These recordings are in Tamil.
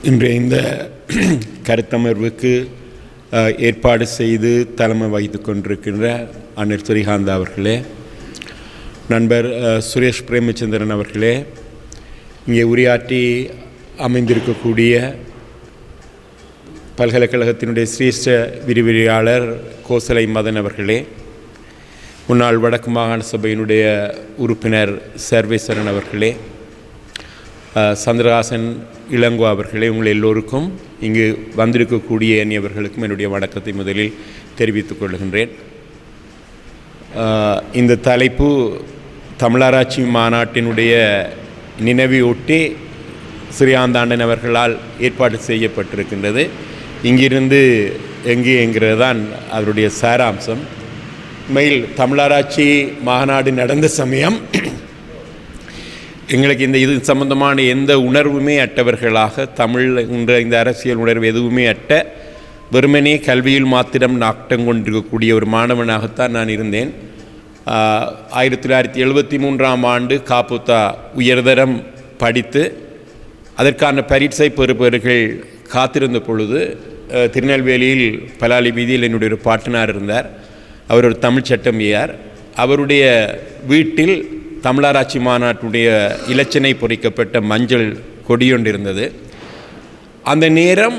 இன்றைய இந்த கருத்தமர்வுக்கு ஏற்பாடு செய்து தலைமை வைத்து கொண்டிருக்கின்ற அண்ணர் துரிகாந்தா அவர்களே நண்பர் சுரேஷ் பிரேமச்சந்திரன் அவர்களே இங்கே உரையாற்றி அமைந்திருக்கக்கூடிய பல்கலைக்கழகத்தினுடைய சிரேஷ்ட விரிவிரியாளர் கோசலை மதன் அவர்களே முன்னாள் வடக்கு மாகாண சபையினுடைய உறுப்பினர் சர்வேஸ்வரன் அவர்களே சந்திரகாசன் இளங்கோ அவர்களே உங்கள் எல்லோருக்கும் இங்கு வந்திருக்கக்கூடிய அந்நியவர்களுக்கும் என்னுடைய வணக்கத்தை முதலில் தெரிவித்துக் கொள்கின்றேன். இந்த தலைப்பு தமிழராட்சி மாநாட்டினுடைய நினைவையொட்டி ஸ்ரீயாந்தாண்டன் அவர்களால் ஏற்பாடு செய்யப்பட்டிருக்கின்றது. இங்கிருந்து எங்கே என்கிறது தான் அதனுடைய சாராம்சம். உண்மையில் தமிழராட்சி மாநாடு நடந்த சமயம் எங்களுக்கு இந்த இது சம்பந்தமான எந்த உணர்வுமே அற்றவர்களாக தமிழ் என்ற இந்த அரசியல் உணர்வு எதுவுமே அற்ற வெறுமனே கல்வியில் மாத்திரம் நாட்டம் கொண்டிருக்கக்கூடிய ஒரு மாணவனாகத்தான் நான் இருந்தேன். ஆயிரத்தி தொள்ளாயிரத்தி எழுபத்தி மூன்றாம் ஆண்டு காப்புத்தா உயர்தரம் படித்து அதற்கான பரீட்சை பெறுபவர்கள் காத்திருந்த பொழுது திருநெல்வேலியில் பலாலி வீதியில் என்னுடைய ஒரு பாட்டனார் இருந்தார். அவர் ஒரு தமிழ் சட்டமியார் அவருடைய வீட்டில் தமிழராட்சி மாநாட்டுடைய இலச்சினை பொறிக்கப்பட்ட மஞ்சள் கொடியொண்டிருந்தது அந்த நேரம்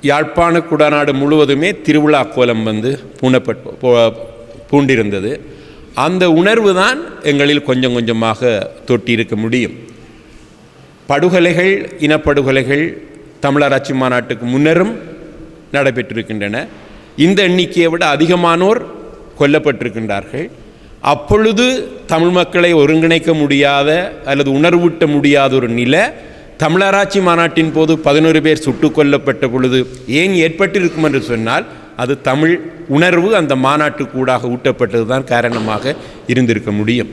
யாழ்ப்பாண குடாநாடு முழுவதுமே திருவிழா கோலம் வந்து பூணப்பட்டு போ- பூண்டிருந்தது. அந்த உணர்வு தான் எங்களில் கொஞ்சம் கொஞ்சமாக தொட்டியிருக்க முடியும். படுகொலைகள் இனப்படுகொலைகள் தமிழராட்சி மாநாட்டுக்கு முன்னரும் நடைபெற்றிருக்கின்றன. இந்த எண்ணிக்கையை விட அதிகமானோர் கொல்லப்பட்டிருக்கின்றார்கள். அப்பொழுது தமிழ் மக்களை ஒருங்கிணைக்க முடியாத அல்லது உணர்வூட்ட முடியாத ஒரு நிலை தமிழராட்சி மாநாட்டின் போது பதினோரு பேர் சுட்டு கொல்லப்பட்ட பொழுது ஏன் ஏற்பட்டிருக்கும் என்று சொன்னால் அது தமிழ் உணர்வு அந்த மாநாட்டுக்கூடாக ஊட்டப்பட்டது தான் காரணமாக இருந்திருக்க முடியும்.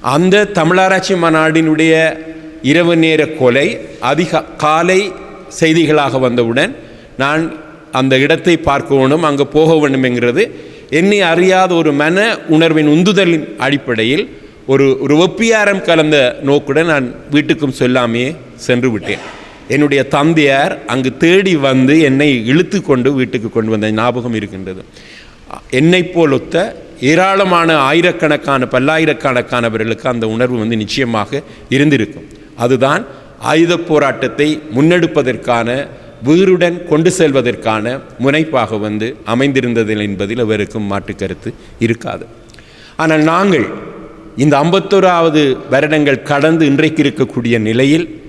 அந்த தமிழராட்சி மாநாடினுடைய இரவு நேர கொலை அதிக காலை செய்திகளாக வந்தவுடன் நான் அந்த இடத்தை பார்க்க வேண்டும் அங்கே போக வேண்டும் என்கிறது என்னை அறியாத ஒரு மன உணர்வின் உந்துதலின் அடிப்படையில் ஒரு ஒரு ஒப்பியாரம் கலந்த நோக்குடன் நான் வீட்டுக்கும் சொல்லாமையே சென்று விட்டேன். என்னுடைய தந்தையார் அங்கு தேடி வந்து என்னை இழுத்து கொண்டு வீட்டுக்கு கொண்டு வந்த ஞாபகம் இருக்கின்றது. என்னை போலொத்த ஏராளமான ஆயிரக்கணக்கான பல்லாயிரக்கணக்கானவர்களுக்கு அந்த உணர்வு வந்து நிச்சயமாக இருந்திருக்கும். அதுதான் ஆயுதப் போராட்டத்தை முன்னெடுப்பதற்கான வீருடன் கொண்டு செல்வதற்கான முனைப்பாக வந்து அமைந்திருந்தது என்பதில் அவருக்கும் மாற்று கருத்து இருக்காது. ஆனால் நாங்கள் இந்த ஐம்பத்தோராவது வருடங்கள் கடந்து இன்றைக்கு இருக்கக்கூடிய நிலையில்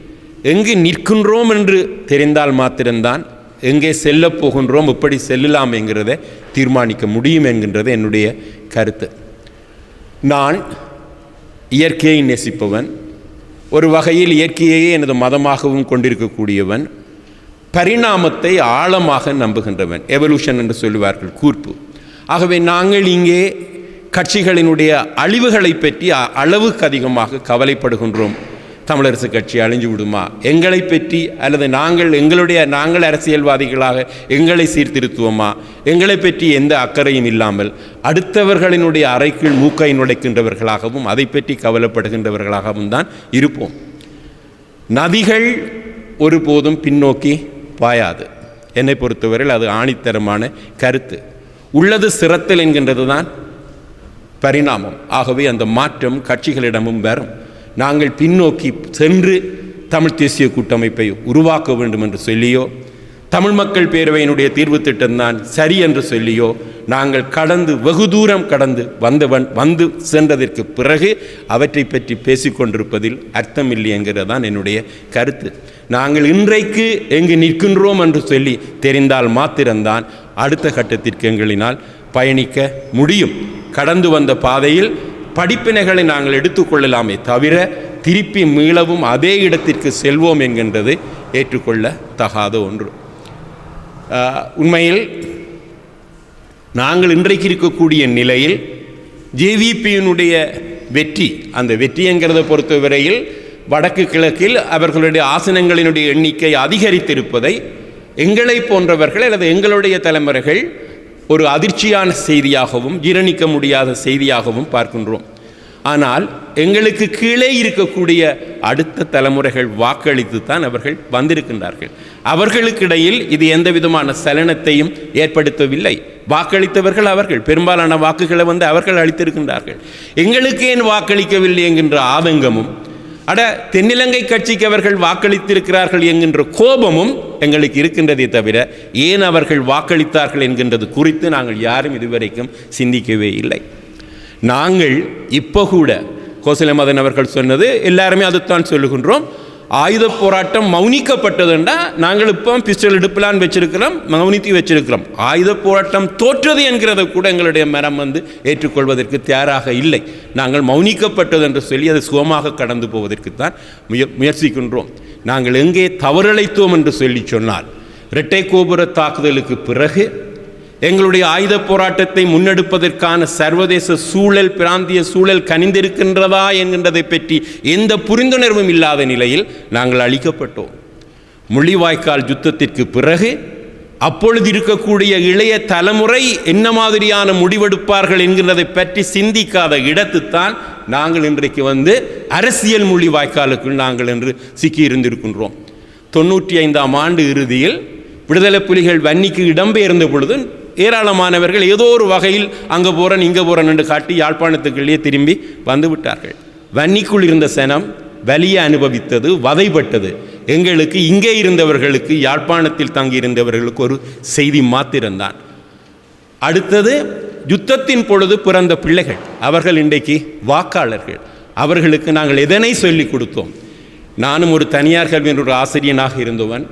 எங்கு நிற்கின்றோம் என்று தெரிந்தால் மாத்திரம்தான் எங்கே செல்லப்போகின்றோம் எப்படி செல்லலாம் என்கிறத தீர்மானிக்க முடியும் என்கின்றது என்னுடைய கருத்து. நான் இயற்கையை நேசிப்பவன் ஒரு வகையில் இயற்கையையே எனது மதமாகவும் கொண்டிருக்கக்கூடியவன் பரிணாமத்தை ஆழமாக நம்புகின்றவன். எவல்யூஷன் என்று சொல்லுவார்கள் கூர்ப்பு. ஆகவே நாங்கள் இங்கே கட்சிகளினுடைய அழிவுகளை பற்றி அ- அளவுக்கு அதிகமாக கவலைப்படுகின்றோம். தமிழரசு கட்சி அழிஞ்சு விடுமா? எங்களை பற்றி அல்லது நாங்கள் எங்களுடைய நாங்கள் அரசியல்வாதிகளாக எங்களை சீர்திருத்துவோமா? எங்களை பற்றி எந்த அக்கறையும் இல்லாமல் அடுத்தவர்களினுடைய அறைக்குள் மூக்கை நுழைக்கின்றவர்களாகவும் அதை பற்றி கவலைப்படுகின்றவர்களாகவும் தான் இருப்போம். நதிகள் ஒருபோதும் பின்னோக்கி பாயாது. என்னை பொறுத்தவரையில் அது ஆணித்தரமான கருத்து. உள்ளது சிரத்தல் என்கின்றது தான் பரிணாமம். ஆகவே அந்த மாற்றம் கட்சிகளிடமும் வரும். நாங்கள் பின்னோக்கி சென்று தமிழ் தேசிய கூட்டமைப்பை உருவாக்க வேண்டும் என்று சொல்லியோ தமிழ் மக்கள் பேரவையினுடைய தீர்வு திட்டம்தான் சரி என்று சொல்லியோ நாங்கள் கடந்து வெகு தூரம் கடந்து வந்தவன் வந்து சென்றதற்கு பிறகு அவற்றை பற்றி பேசிக்கொண்டிருப்பதில் அர்த்தமில்லை என்கிறது தான் என்னுடைய கருத்து. நாங்கள் இன்றைக்கு எங்கு நிற்கின்றோம் என்று சொல்லி தெரிந்தால் மாத்திரம்தான் அடுத்த கட்டத்திற்கு எங்களினால் பயணிக்க முடியும். கடந்து வந்த பாதையில் படிப்பினைகளை நாங்கள் எடுத்துக்கொள்ளலாமே தவிர திருப்பி மீளவும் அதே இடத்திற்கு செல்வோம் என்கின்றது ஏற்றுக்கொள்ள தகாத ஒன்று. ஆஹ், உண்மையில் நாங்கள் இன்றைக்கு இருக்கக்கூடிய நிலையில் ஜேவிபியினுடைய வெற்றி அந்த வெற்றி என்கிறத பொறுத்தவரையில் வடக்கு கிழக்கில் அவர்களுடைய ஆசனங்களினுடைய எண்ணிக்கை அதிகரித்திருப்பதை எங்களை போன்றவர்கள் அல்லது எங்களுடைய தலைமுறைகள் ஒரு அதிர்ச்சியான செய்தியாகவும் ஜீரணிக்க முடியாத செய்தியாகவும் பார்க்கின்றோம். ஆனால் எங்களுக்கு கீழே இருக்கக்கூடிய அடுத்த தலைமுறைகள் வாக்களித்து தான் அவர்கள் வந்திருக்கின்றார்கள். அவர்களுக்கிடையில் இது எந்த விதமான சலனத்தையும் ஏற்படுத்தவில்லை. வாக்களித்தவர்கள் அவர்கள் பெரும்பாலான வாக்குகளை வந்து அவர்கள் அளித்திருக்கின்றார்கள். எங்களுக்கு ஏன் வாக்களிக்கவில்லை என்கின்ற ஆதங்கமும் அட தென்னிலங்கை கட்சிக்கு அவர்கள் வாக்களித்திருக்கிறார்கள் என்கின்ற கோபமும் எங்களுக்கு இருக்கின்றதே தவிர ஏன் அவர்கள் வாக்களித்தார்கள் என்கின்றது குறித்து நாங்கள் யாரும் இதுவரைக்கும் சிந்திக்கவே இல்லை. நாங்கள் இப்போ கூட கோசலமதன் அவர்கள் சொன்னது எல்லாருமே அதுதான் சொல்லுகின்றோம். ஆயுத போராட்டம் மௌனிக்கப்பட்டதுண்டா. நாங்கள் இப்போ பிஸ்டல் இடுப்பிலான் வச்சிருக்கிறோம் மௌனித்து வச்சிருக்கிறோம். ஆயுத போராட்டம் தோற்றது என்கிறத கூட எங்களுடைய மரம் வந்து ஏற்றுக்கொள்வதற்கு தயாராக இல்லை. நாங்கள் மௌனிக்கப்பட்டது என்று சொல்லி அது சுகமாக கடந்து போவதற்கு தான் முய முயற்சிக்கின்றோம். நாங்கள் எங்கே தவறழைத்தோம் என்று சொல்லி சொன்னால் இரட்டை கோபுர தாக்குதலுக்கு பிறகு எங்களுடைய ஆயுத போராட்டத்தை முன்னெடுப்பதற்கான சர்வதேச சூழல் பிராந்திய சூழல் கனிந்திருக்கின்றதா என்கின்றதை பற்றி எந்த புரிந்துணர்வும் இல்லாத நிலையில் நாங்கள் அளிக்கப்பட்டோம் முள்ளிவாய்க்கால் யுத்தத்திற்கு பிறகு அப்பொழுது இருக்கக்கூடிய இளைய தலைமுறை என்ன மாதிரியான முடிவெடுப்பார்கள் என்கிறதை பற்றி சிந்திக்காத இடத்துத்தான் நாங்கள் இன்றைக்கு வந்து அரசியல் முள்ளிவாய்க்காலுக்குள் நாங்கள் என்று சிக்கியிருந்திருக்கின்றோம். தொண்ணூற்றி ஐந்தாம் ஆண்டு இறுதியில் விடுதலை புலிகள் வன்னிக்கு இடம்பெயர்ந்த பொழுது ஏராளமானவர்கள் ஏதோ ஒரு வகையில் அங்கே போகிறேன் இங்கே போகிறேன் என்று காட்டி யாழ்ப்பாணத்துக்குள்ளேயே திரும்பி வந்து விட்டார்கள். வன்னிக்குள் இருந்த சனம் வலியை அனுபவித்தது வதைப்பட்டது. எங்களுக்கு இங்கே இருந்தவர்களுக்கு யாழ்ப்பாணத்தில் தங்கியிருந்தவர்களுக்கு ஒரு செய்தி மாத்திரம்தான். அடுத்தது யுத்தத்தின் பொழுது பிறந்த பிள்ளைகள் அவர்கள் இன்றைக்கு வாக்காளர்கள். அவர்களுக்கு நாங்கள் எதனை சொல்லிக் கொடுத்தோம்? நானும் ஒரு தனியார் கல்வியினுடைய ஒரு ஆசிரியனாக இருந்தவன்.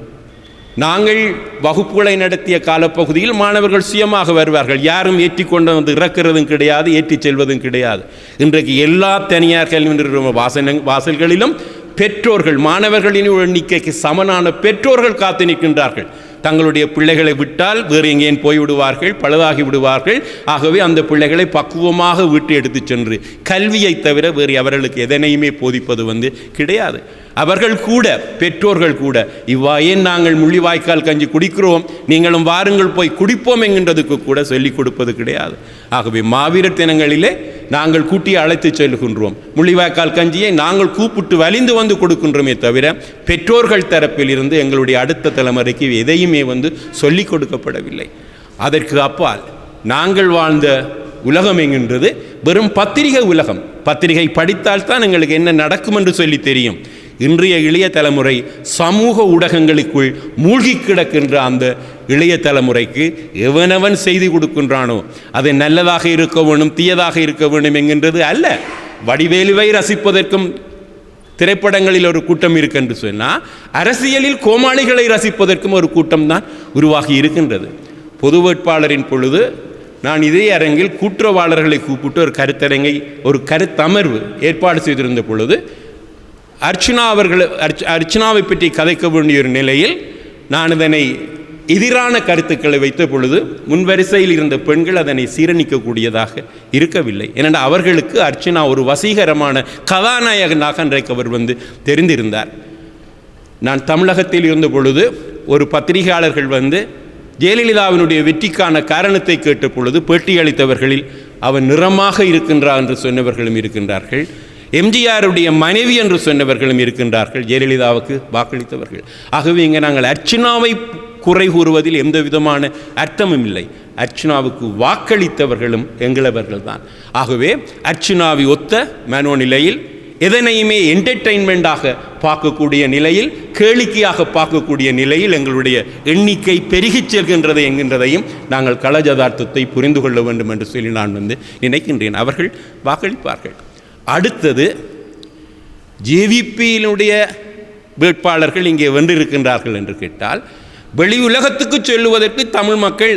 நாங்கள் வகுப்புகளை நடத்திய காலப்பகுதியில் மாணவர்கள் சுயமாக வருவார்கள். யாரும் ஏற்றி கொண்டு வந்து இறக்கிறதும் கிடையாது ஏற்றிச் செல்வதும் கிடையாது. இன்றைக்கு எல்லா தனியார் கல்வி நிறுவன வாசன வாசல்களிலும் பெற்றோர்கள் மாணவர்களின் எண்ணிக்கைக்கு சமனான பெற்றோர்கள் காத்து நிற்கின்றார்கள். தங்களுடைய பிள்ளைகளை விட்டால் வேறு எங்கேயும் போய்விடுவார்கள் பழுதாகி விடுவார்கள் ஆகவே அந்த பிள்ளைகளை பக்குவமாக வீட்டு எடுத்துச் சென்று கல்வியை தவிர வேறு அவர்களுக்கு எதனையுமே போதிப்பது வந்து கிடையாது. அவர்கள் கூட பெற்றோர்கள் கூட இவ்வாயே நாங்கள் முள்ளிவாய்க்கால் கஞ்சி குடிக்கிறோம்? நீங்களும் வாருங்கள் போய் குடிப்போம் என்கின்றதுக்கு கூட சொல்லிக் கொடுப்பது கிடையாது. ஆகவே மாவீரர் தினங்களிலே நாங்கள் கூட்டி அழைத்து செல்கின்றோம். முள்ளிவாய்க்கால் கஞ்சியை நாங்கள் கூப்பிட்டு வலிந்து வந்து கொடுக்கின்றோமே தவிர பெற்றோர்கள் தரப்பில் இருந்து எங்களுடைய அடுத்த தலைமுறைக்கு எதையுமே வந்து சொல்லிக் கொடுக்கப்படவில்லை. அதற்கு அப்பால் நாங்கள் வாழ்ந்த உலகம் என்கின்றது வெறும் பத்திரிகை உலகம். பத்திரிகை படித்தால் தான் எங்களுக்கு என்ன நடக்கும் என்று சொல்லி தெரியும். இன்றைய இளைய தலைமுறை சமூக ஊடகங்களுக்குள் மூழ்கி கிடக்கின்ற அந்த இளைய தலைமுறைக்கு எவனவன் செய்தி கொடுக்கின்றானோ அது நல்லதாக இருக்க வேணும் தீயதாக இருக்க வேண்டும் என்கின்றது அல்ல. வடிவேலுவை ரசிப்பதற்கும் திரைப்படங்களில் ஒரு கூட்டம் இருக்கு என்று சொன்னால் அரசியலில் கோமாளிகளை ரசிப்பதற்கும் ஒரு கூட்டம் தான் உருவாகி இருக்கின்றது. பொது வேட்பாளரின் பொழுது நான் இதே அரங்கில் குற்றவாளர்களை கூப்பிட்டு ஒரு கருத்தரங்கை ஒரு கருத்தமர்வு ஏற்பாடு செய்திருந்த பொழுது அர்ச்சனா அவர்கள் அர்ச் அர்ச்சனாவை பற்றி கதைக்க வேண்டிய ஒரு நிலையில் நான் இதனை எதிரான கருத்துக்களை வைத்த பொழுது முன்வரிசையில் இருந்த பெண்கள் அதனை சீரணிக்கக்கூடியதாக இருக்கவில்லை. ஏனென்றால் அவர்களுக்கு அர்ச்சனா ஒரு வசீகரமான கதாநாயகனாக அன்றைக்கு அவர் வந்து தெரிந்திருந்தார். நான் தமிழகத்தில் இருந்த பொழுது ஒரு பத்திரிகையாளர்கள் வந்து ஜெயலலிதாவினுடைய வெற்றிக்கான காரணத்தை கேட்ட பொழுது பேட்டியளித்தவர்களில் அவன் நிறமாக இருக்கின்றான் என்று சொன்னவர்களும் இருக்கின்றார்கள். எம்ஜிஆருடைய மனைவி என்று சொன்னவர்களும் இருக்கின்றார்கள் ஜெயலலிதாவுக்கு வாக்களித்தவர்கள். ஆகவே இங்கே நாங்கள் அர்ச்சனாவை குறை கூறுவதில் எந்த விதமான அர்த்தமும் இல்லை. அர்ச்சனாவுக்கு வாக்களித்தவர்களும் எங்களவர்கள் தான். ஆகவே அர்ச்சனாவை ஒத்த மனோநிலையில் எதனையுமே என்டர்டெயின்மெண்ட்டாக பார்க்கக்கூடிய நிலையில் கேளிக்கையாக பார்க்கக்கூடிய நிலையில் எங்களுடைய எண்ணிக்கை பெருகிச் செல்கின்றது என்கின்றதையும் நாங்கள் களஜதார்த்தத்தை புரிந்து கொள்ள வேண்டும் என்று சொல்லி நான் வந்து நினைக்கின்றேன். அவர்கள் வாக்களிப்பார்கள். அடுத்தது ஜேவிபியினுடைய வேட்பாளர்கள் இங்கே வென்றிருக்கின்றார்கள் என்று கேட்டால் வெளி உலகத்துக்கு சொல்லுவதற்கு தமிழ் மக்கள்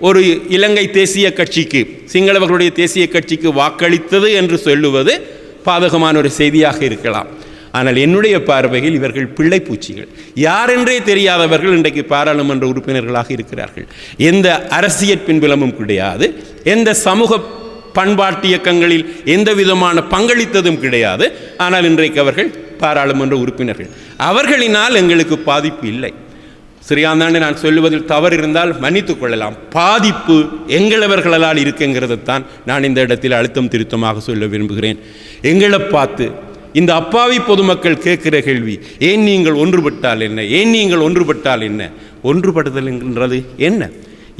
ஒரு இலங்கை தேசிய கட்சிக்கு சிங்களவர்களுடைய தேசிய கட்சிக்கு வாக்களித்தது என்று சொல்லுவது பாதகமான ஒரு செய்தியாக இருக்கலாம். ஆனால் என்னுடைய பார்வையில் இவர்கள் பிள்ளை பூச்சிகள். யாரென்றே தெரியாதவர்கள் இன்றைக்கு பாராளுமன்ற உறுப்பினர்களாக இருக்கிறார்கள். எந்த அரசியல் பின்புலமும் கிடையாது. எந்த சமூக பண்பாட்டு இயக்கங்களில் எந்த விதமான பங்களித்ததும் கிடையாது. ஆனால் இன்றைக்கு அவர்கள் பாராளுமன்ற உறுப்பினர்கள். அவர்களினால் எங்களுக்கு பாதிப்பு இல்லை. சரியாந்தாண்டு நான் சொல்லுவதில் தவறு இருந்தால் மன்னித்துக் கொள்ளலாம். பாதிப்பு எங்களவர்களால் இருக்குங்கிறதைத்தான் நான் இந்த இடத்தில் அழுத்தம் திருத்தமாக சொல்ல விரும்புகிறேன். எங்களை பார்த்து இந்த அப்பாவி பொதுமக்கள் கேட்கிற கேள்வி ஏன் நீங்கள் ஒன்றுபட்டால் என்ன? ஏன் நீங்கள் ஒன்றுபட்டால் என்ன? ஒன்றுபடுதல் என்கின்றது என்ன?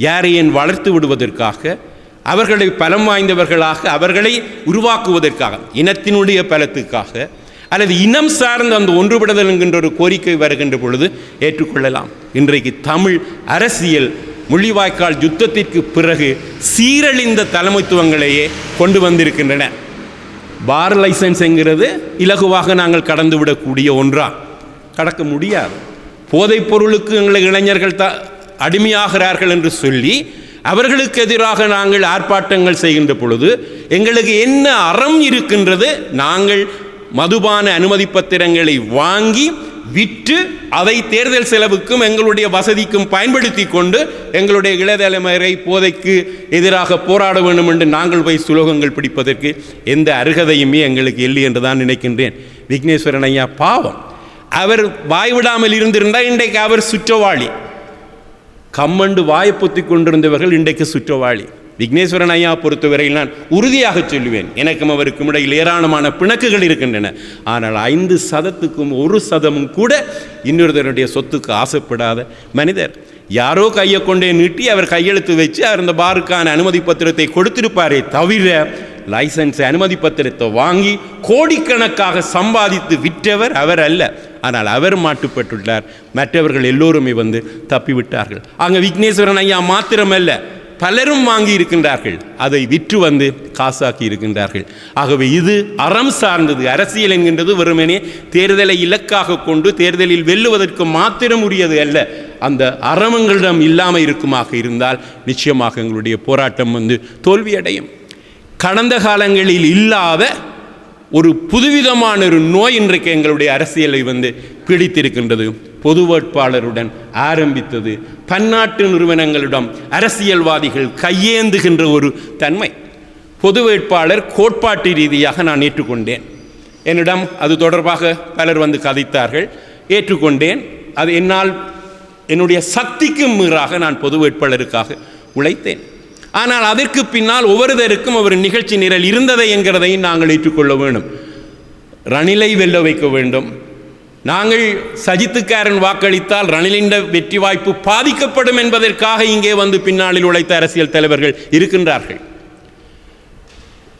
யாரை வளர்த்து விடுவதற்காக அவர்களை பலம் வாய்ந்தவர்களாக அவர்களை உருவாக்குவதற்காக இனத்தினுடைய பலத்துக்காக அல்லது இனம் சார்ந்த அந்த ஒன்றுபடுதல் என்கின்ற ஒரு கோரிக்கை வருகின்ற பொழுது ஏற்றுக்கொள்ளலாம். இன்றைக்கு தமிழ் அரசியல் முள்ளிவாய்க்கால் யுத்தத்திற்கு பிறகு சீரழிந்த தலைமைத்துவங்களையே கொண்டு வந்திருக்கின்றன. பார் லைசன்ஸ் என்கிறது இலகுவாக நாங்கள் கடந்து விடக்கூடிய ஒன்றா? கடக்க முடியாது. போதைப் பொருளுக்கு எங்களை இளைஞர்கள் த அடிமையாகிறார்கள் என்று சொல்லி அவர்களுக்கு எதிராக நாங்கள் ஆர்ப்பாட்டங்கள் செய்கின்ற பொழுது எங்களுக்கு என்ன அறம் இருக்கின்றது? நாங்கள் மதுபான அனுமதி பத்திரங்களை வாங்கி விற்று அதை தேர்தல் செலவுக்கும் எங்களுடைய வசதிக்கும் பயன்படுத்தி கொண்டு எங்களுடைய இளதலைமுறை போதைக்கு எதிராக போராட வேண்டும் என்று நாங்கள் போய் சுலோகங்கள் பிடிப்பதற்கு எந்த அருகதையுமே எங்களுக்கு இல்லை என்று தான் நினைக்கின்றேன். விக்னேஸ்வரன் ஐயா பாவம். அவர் வாய் விடாமல் இருந்திருந்தால் இன்றைக்கு அவர் சுற்றவாளி. கம்மண்டு வாயை பொத்தி கொண்டிருந்தவர்கள் இன்றைக்கு சுற்றவாளி. விக்னேஸ்வரன் ஐயா பொறுத்தவரையில் நான் உறுதியாக சொல்லுவேன். எனக்கும் அவருக்கும் இடையில் ஏராளமான பிணக்குகள் இருக்கின்றன. ஆனால் ஐந்து சதத்துக்கும் ஒரு சதமும் கூட இன்னொருத்தருடைய சொத்துக்கு ஆசைப்படாத மனிதர். யாரோ கையை கொண்டே நீட்டி அவர் கையெழுத்து வச்சு அவர் அந்த பாருக்கான அனுமதி பத்திரத்தை கொடுத்திருப்பாரே தவிர லைசன்ஸ் அனுமதி பத்திரத்தை வாங்கி கோடிக்கணக்காக சம்பாதித்து விற்றவர் அவர் அல்ல. ஆனால் அவர் மாட்டுப்பட்டுள்ளார். மற்றவர்கள் எல்லோருமே வந்து தப்பிவிட்டார்கள். அங்கே விக்னேஸ்வரன் ஐயா மாத்திரமல்ல பலரும் வாங்கி இருக்கின்றார்கள். அதை விற்று வந்து காசாக்கி இருக்கின்றார்கள். ஆகவே இது அறம் சார்ந்தது. அரசியல் என்கின்றது வெறுமனே தேர்தலை இலக்காக கொண்டு தேர்தலில் வெல்லுவதற்கு மாத்திரம் உரியது அல்ல. அந்த அறமங்களிடம் இல்லாமல் இருக்குமாக இருந்தால் நிச்சயமாக எங்களுடைய போராட்டம் வந்து தோல்வியடையும். கடந்த காலங்களில் இல்லாத ஒரு புதுவிதமான ஒரு நோய் இன்றைக்கு எங்களுடைய அரசியலை வந்து பிடித்திருக்கின்றது. பொது வேட்பாளருடன் ஆரம்பித்தது. பன்னாட்டு நிறுவனங்களிடம் அரசியல்வாதிகள் கையேந்துகின்ற ஒரு தன்மை. பொது வேட்பாளர் கோட்பாட்டு ரீதியாக நான் ஏற்றுக்கொண்டேன். என்னிடம் அது தொடர்பாக பலர் வந்து கதைத்தார்கள். ஏற்றுக்கொண்டேன். அது என்னால் என்னுடைய சக்திக்கு மீறாக நான் பொது வேட்பாளருக்காக உழைத்தேன். ஆனால் அதற்கு பின்னால் ஒவ்வொருதருக்கும் ஒரு நிகழ்ச்சி நிரல் இருந்ததை என்கிறதையும் நாங்கள் ஏற்றுக்கொள்ள வேண்டும். ரணிலை வெல்ல வைக்க வேண்டும். நாங்கள் சஜித்துக்காரன் வாக்களித்தால் ரணிலின் வெற்றி வாய்ப்பு பாதிக்கப்படும் என்பதற்காக இங்கே வந்து பின்னாளில் உழைத்த அரசியல் தலைவர்கள் இருக்கின்றார்கள்.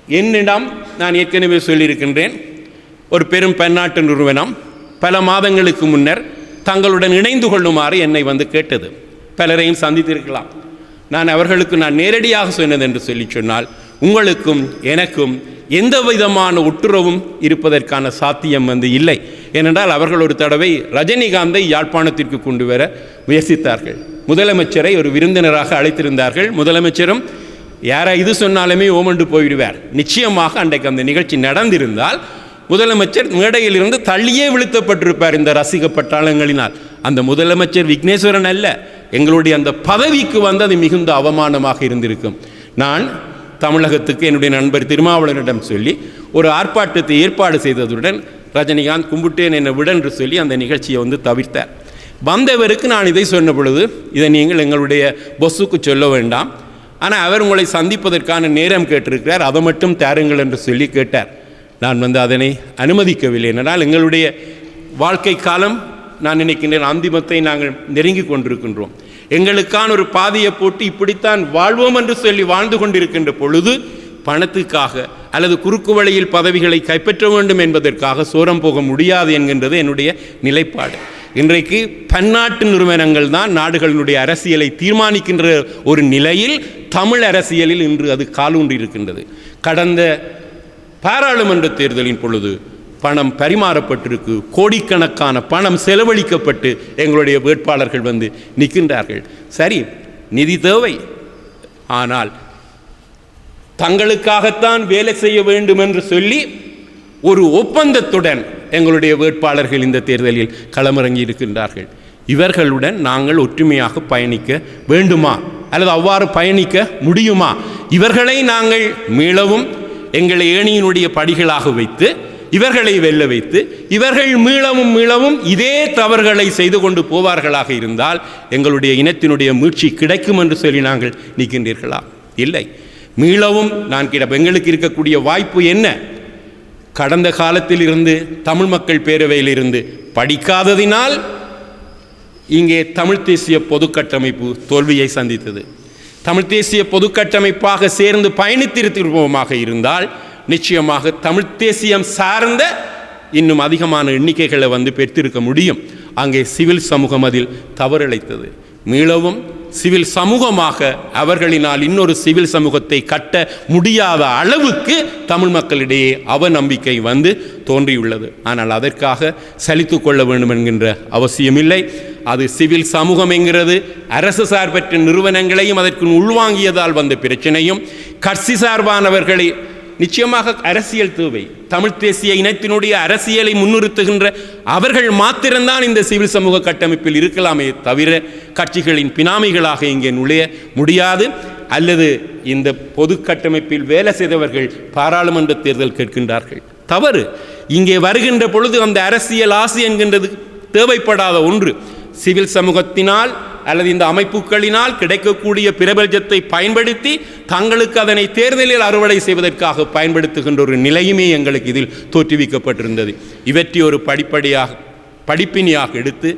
என்னிடம் நான் ஏற்கனவே சொல்லியிருக்கின்றேன் ஒரு பெரும் பன்னாட்டு நிறுவனம் பல மாதங்களுக்கு முன்னர் தங்களுடன் இணைந்து கொள்ளுமாறு என்னை வந்து கேட்டது. பலரையும் சந்தித்திருக்கலாம். நான் அவர்களுக்கு நான் நேரடியாக சொன்னது என்று சொல்லி சொன்னால் உங்களுக்கும் எனக்கும் எந்த விதமான ஒட்டுறவும் இருப்பதற்கான சாத்தியம் வந்து இல்லை. ஏனென்றால் அவர்கள் ஒரு தடவை ரஜினிகாந்தை யாழ்ப்பாணத்திற்கு கொண்டு வர முயற்சித்தார்கள். முதலமைச்சரை ஒரு விருந்தினராக அழைத்திருந்தார்கள். முதலமைச்சரும் யாரை இது சொன்னாலுமே ஓமண்டு போயிடுவார். நிச்சயமாக அன்றைக்கு அந்த நிகழ்ச்சி நடந்திருந்தால் முதலமைச்சர் மேடையிலிருந்து தள்ளியே விழுத்தப்பட்டிருப்பார் இந்த ரசிக பட்டாளங்களினால். அந்த முதலமைச்சர் விக்னேஸ்வரன் அல்ல. எங்களுடைய அந்த பதவிக்கு வந்து அது மிகுந்த அவமானமாக இருந்திருக்கும். நான் தமிழகத்துக்கு என்னுடைய நண்பர் திருமாவளவனிடம் சொல்லி ஒரு ஆர்ப்பாட்டத்தை ஏற்பாடு செய்ததுடன் ரஜினிகாந்த் கும்பிட்டேன் என்னை விட என்று சொல்லி அந்த நிகழ்ச்சியை வந்து தவிர்த்தார். வந்தவருக்கு நான் இதை சொன்ன பொழுது இதை நீங்கள் எங்களுடைய பொஸ்ஸுக்கு சொல்ல வேண்டாம். ஆனால் அவர் உங்களை சந்திப்பதற்கான நேரம் கேட்டிருக்கிறார் அதை மட்டும் தாருங்கள் என்று சொல்லி கேட்டார். நான் வந்து அதனை அனுமதிக்கவில்லை. என்றால் எங்களுடைய வாழ்க்கை காலம் நான் நினைக்கின்றேன் அந்திமத்தை நாங்கள் நெருங்கி கொண்டிருக்கின்றோம். எங்களுக்கான ஒரு பாதையை போட்டு இப்படித்தான் வாழ்வோம் என்று சொல்லி வாழ்ந்து கொண்டிருக்கின்ற பொழுது பணத்துக்காக அல்லது குறுக்கு வழியில் பதவிகளை கைப்பற்ற வேண்டும் என்பதற்காக சோரம் போக முடியாது என்கின்றது என்னுடைய நிலைப்பாடு. இன்றைக்கு பன்னாட்டு நிறுவனங்கள் தான் நாடுகளினுடைய அரசியலை தீர்மானிக்கின்ற ஒரு நிலையில் தமிழ் அரசியலில் இன்று அது காலூன்றி இருக்கின்றது. கடந்த பாராளுமன்ற தேர்தலின் பொழுது பணம் பரிமாறப்பட்டிருக்கு கோடிக்கணக்கான பணம் செலவழிக்கப்பட்டு எங்களுடைய வேட்பாளர்கள் வந்து நிற்கின்றார்கள். சரி நிதி தேவை. ஆனால் தங்களுக்காகத்தான் வேலை செய்ய வேண்டும் என்று சொல்லி ஒரு ஒப்பந்தத்துடன் எங்களுடைய வேட்பாளர்கள் இந்த தேர்தலில் களமிறங்கி இருக்கின்றார்கள். இவர்களுடன் நாங்கள் ஒற்றுமையாக பயணிக்க வேண்டுமா? அல்லது அவ்வாறு பயணிக்க முடியுமா? இவர்களை நாங்கள் மீளவும் எங்களை ஏணியினுடைய படிகளாக வைத்து இவர்களை வெல்ல வைத்து இவர்கள் மீளவும் மீளவும் இதே தவறுகளை செய்து கொண்டு போவார்களாக இருந்தால் எங்களுடைய இனத்தினுடைய மீழ்ச்சி கிடைக்கும் என்று சொல்லி நாங்கள் நிற்கின்றீர்களா? இல்லை. மீளவும் நான் கிட எங்களுக்கு இருக்கக்கூடிய வாய்ப்பு என்ன? கடந்த காலத்தில் இருந்து தமிழ் மக்கள் பேரவையிலிருந்து படிக்காததினால் இங்கே தமிழ் தேசிய பொதுக்கட்டமைப்பு தோல்வியை சந்தித்தது. தமிழ் தேசிய பொதுக்கட்டமைப்பாக சேர்ந்து பயணித்திருத்திருப்போமாக இருந்தால் நிச்சயமாக தமிழ் தேசியம் சார்ந்த இன்னும் அதிகமான எண்ணிக்கைகளை வந்து பெற்றிருக்க முடியும். அங்கே சிவில் சமூகம் அதில் தவறிழைத்தது. மீளவும் சிவில் சமூகமாக அவர்களினால் இன்னொரு சிவில் சமூகத்தை கட்ட முடியாத அளவுக்கு தமிழ் மக்களிடையே அவநம்பிக்கை வந்து தோன்றியுள்ளது. ஆனால் அதற்காக சலித்து கொள்ள வேண்டும் என்கின்ற அவசியமில்லை. அது சிவில் சமூகம் என்கிறது. அரசு சார்பற்ற நிறுவனங்களையும் அதற்கு உள்வாங்கியதால் வந்த பிரச்சனையும். கட்சி சார்பானவர்களை நிச்சயமாக அரசியல் தேவை. தமிழ் தேசிய இனத்தினுடைய அரசியலை முன்னிறுத்துகின்ற அவர்கள் மாத்திரம்தான் இந்த சிவில் சமூக கட்டமைப்பில் இருக்கலாமே தவிர கட்சிகளின் பினாமிகளாக இங்கே நுழைய முடியாது. அல்லது இந்த பொது கட்டமைப்பில் வேலை செய்தவர்கள் பாராளுமன்ற தேர்தல் கேட்கின்றார்கள். தவறு. இங்கே வருகின்ற பொழுது அந்த அரசியல் ஆசை என்கின்றது தேவைப்படாத ஒன்று. சிவில் சமூகத்தினால் அல்லது இந்த அமைப்புகளினால் கிடைக்கக்கூடிய பிரபஞ்சத்தை பயன்படுத்தி தங்களுக்கு அதனை தேர்தலில் அறுவடை செய்வதற்காக பயன்படுத்துகின்ற ஒரு நிலையுமே எங்களுக்கு இதில் தோற்றுவிக்கப்பட்டிருந்தது. இவற்றை ஒரு படிப்படியாக படிப்பினியாக எடுத்து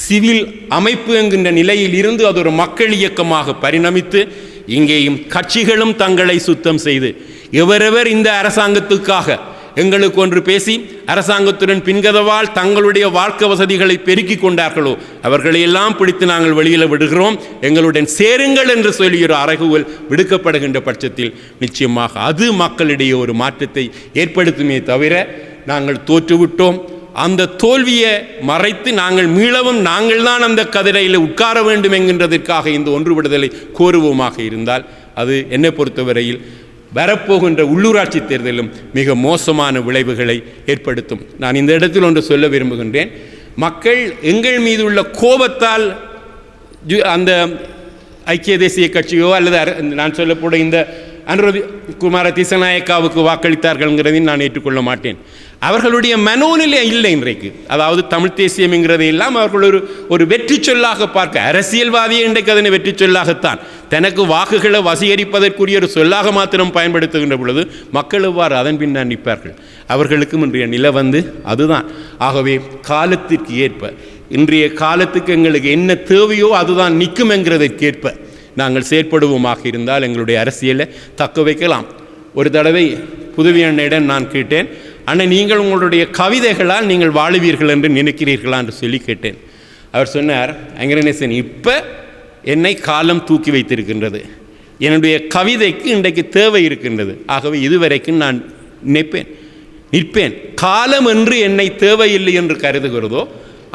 சிவில் அமைப்பு என்கின்ற நிலையில் இருந்து அது ஒரு மக்கள் இயக்கமாக பரிணமித்து இங்கேயும் கட்சிகளும் தங்களை சுத்தம் செய்து எவரெவர் இந்த அரசாங்கத்துக்காக எங்களுக்கு ஒன்று பேசி அரசாங்கத்துடன் பின்கதவால் தங்களுடைய வாழ்க்கை வசதிகளை பெருக்கிக் கொண்டார்களோ அவர்களையெல்லாம் பிடித்து நாங்கள் வெளியில் விடுகிறோம். எங்களுடன் சேருங்கள் என்று சொல்லி ஒரு அறைகூவல் விடுக்கப்படுகின்ற பட்சத்தில் நிச்சயமாக அது மக்களிடையே ஒரு மாற்றத்தை ஏற்படுத்துமே தவிர நாங்கள் தோற்றுவிட்டோம். அந்த தோல்வியை மறைத்து நாங்கள் மீளவும் நாங்கள் தான் அந்த கதிரையில் உட்கார வேண்டும் என்கின்றதற்காக இந்த ஒன்று விடுதலை கோருவோமாக இருந்தால் அது என்னை பொறுத்தவரையில் வரப்போகின்ற உள்ளூராட்சி தேர்தலும் மிக மோசமான விளைவுகளை ஏற்படுத்தும். நான் இந்த இடத்தில் ஒன்று சொல்ல விரும்புகின்றேன். மக்கள் எங்கள் மீது உள்ள கோபத்தால் ஜு- அந்த ஐக்கிய தேசிய கட்சியோ அல்லது நான் சொல்லக்கூடிய இந்த அனுரதி குமார திசநாயக்காவுக்கு வாக்களித்தார்கள்ங்கிறதையும் நான் ஏற்றுக்கொள்ள மாட்டேன். அவர்களுடைய மனோநிலை இல்லை இன்றைக்கு. அதாவது தமிழ் தேசியம்ங்கிறதை எல்லாம் அவர்கள் ஒரு ஒரு வெற்றி சொல்லாக பார்க்க அரசியல்வாதியை இன்றைக்கு அதனை வெற்றி சொல்லாகத்தான். தனக்கு வாக்குகளை வசீகரிப்பதற்குரிய ஒரு சொல்லாக மாத்திரம் பயன்படுத்துகின்ற பொழுது மக்கள் எவ்வாறு அதன் பின்னால் நிற்பார்கள்? அவர்களுக்கும் இன்றைய நிலை வந்து அதுதான். ஆகவே காலத்திற்கு ஏற்ப இன்றைய காலத்துக்கு எங்களுக்கு என்ன தேவையோ அதுதான் நிற்கும் என்கிறதற்கேற்ப நாங்கள் செயற்படுவோமாக இருந்தால் எங்களுடைய அரசியலை தக்க வைக்கலாம். ஒரு தடவை புதுவி அண்ணையிடம் நான் கேட்டேன் அண்ணன் நீங்கள் உங்களுடைய கவிதைகளால் நீங்கள் வாழுவீர்கள் என்று நினைக்கிறீர்களா? என்று சொல்லி கேட்டேன். அவர் சொன்னார் அங்கரணேசன் இப்போ என்னை காலம் தூக்கி வைத்திருக்கின்றது. என்னுடைய கவிதைக்கு இன்றைக்கு தேவை இருக்கின்றது. ஆகவே இதுவரைக்கும் நான் நினைப்பேன் நிற்பேன். காலம் என்று என்னை தேவையில்லை என்று கருதுகிறதோ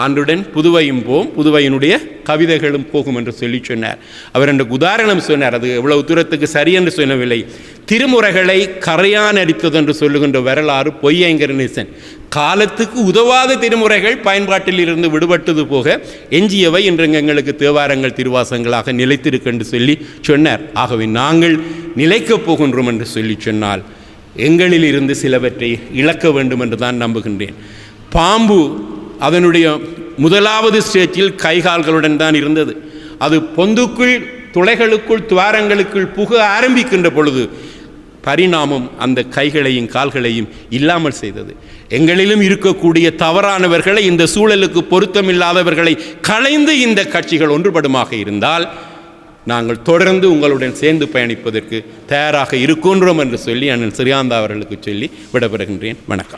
அன்றுடன் புதுவையும் போம் புதுவையினுடைய கவிதைகளும் போகும் என்று சொல்லி சொன்னார். அவர் எனக்கு உதாரணம் சொன்னார் அது எவ்வளவு தூரத்துக்கு சரி என்று சொல்லவில்லை. திருமுறைகளை கரையான் அடித்தது என்று சொல்லுகின்ற வரலாறு பொய்யங்கரணேசன் காலத்துக்கு உதவாத திருமுறைகள் பயன்பாட்டில் இருந்து விடுபட்டது போக எஞ்சியவை இன்று எங்களுக்கு தேவாரங்கள் திருவாசங்களாக நிலைத்திருக்கு என்று சொல்லி சொன்னார். ஆகவே நாங்கள் நிலைக்கப் போகின்றோம் என்று சொல்லி சொன்னால் எங்களில் இருந்து சிலவற்றை இழக்க வேண்டும் என்று தான் நம்புகின்றேன். பாம்பு அதனுடைய முதலாவது ஸ்டேஜில் கைகால்களுடன் தான் இருந்தது. அது பொந்துக்குள் துளைகளுக்குள் துவாரங்களுக்குள் புக ஆரம்பிக்கின்ற பொழுது பரிணாமம் அந்த கைகளையும் கால்களையும் இல்லாமல் செய்தது. எங்களிலும் இருக்கக்கூடிய தவறானவர்களை இந்த சூழலுக்கு பொருத்தமில்லாதவர்களை களைந்து இந்த கட்சிகள் ஒன்றுபடுமாக இருந்தால் நாங்கள் தொடர்ந்து உங்களுடன் சேர்ந்து பயணிப்பதற்கு தயாராக இருக்கின்றோம் என்று சொல்லி அண்ணன் சிறியாந்தா அவர்களுக்கு சொல்லி விடைபெறுகின்றேன். வணக்கம்.